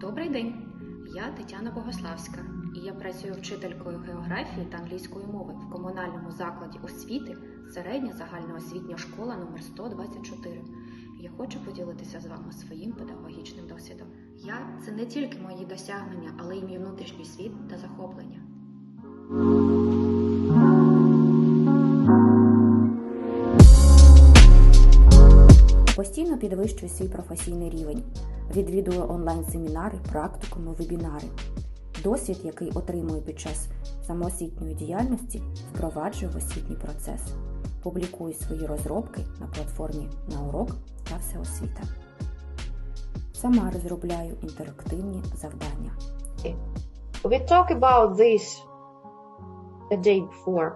Добрий день! Я Тетяна Богославська, і я працюю вчителькою географії та англійської мови в комунальному закладі освіти середня загальноосвітня школа номер 124. Я хочу поділитися з вами своїм педагогічним досвідом. Я це не тільки мої досягнення, але й мій внутрішній світ та захоплення. Постійно підвищую свій професійний рівень, відвідую онлайн-семінари, практикуми, вебінари. Досвід, який отримую під час самоосвітньої діяльності, впроваджую в освітній процес. Публікую свої розробки на платформі на урок та всеосвіта. Сама розробляю інтерактивні завдання. We talk about this the day before.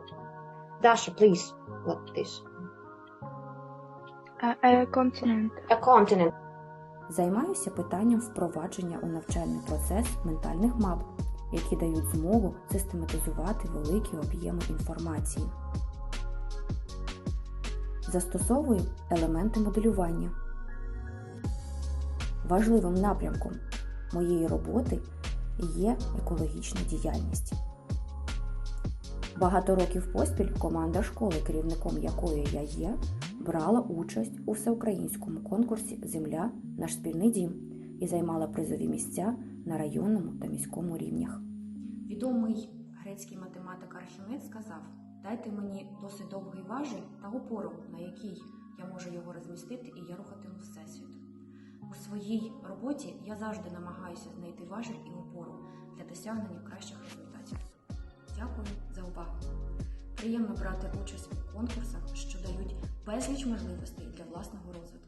Dasha, please, what this? A, continent. A continent. Займаюся питанням впровадження у навчальний процес ментальних мап, які дають змогу систематизувати великі об'єми інформації. Застосовую елементи моделювання. Важливим напрямком моєї роботи є екологічна діяльність. Багато років поспіль команда школи, керівником якої я є, брала участь у всеукраїнському конкурсі Земля наш спільний дім і займала призові місця на районному та міському рівнях. Відомий грецький математик Архімед сказав: Дайте мені досить довгий важіль та опору, на якій я можу його розмістити, і я рухатиму всесвіт. У своїй роботі я завжди намагаюся знайти важіль і опору для досягнення кращих результатів. Дякую за увагу! Приємно брати участь у конкурсах, що дають безліч можливостей для власного розвитку.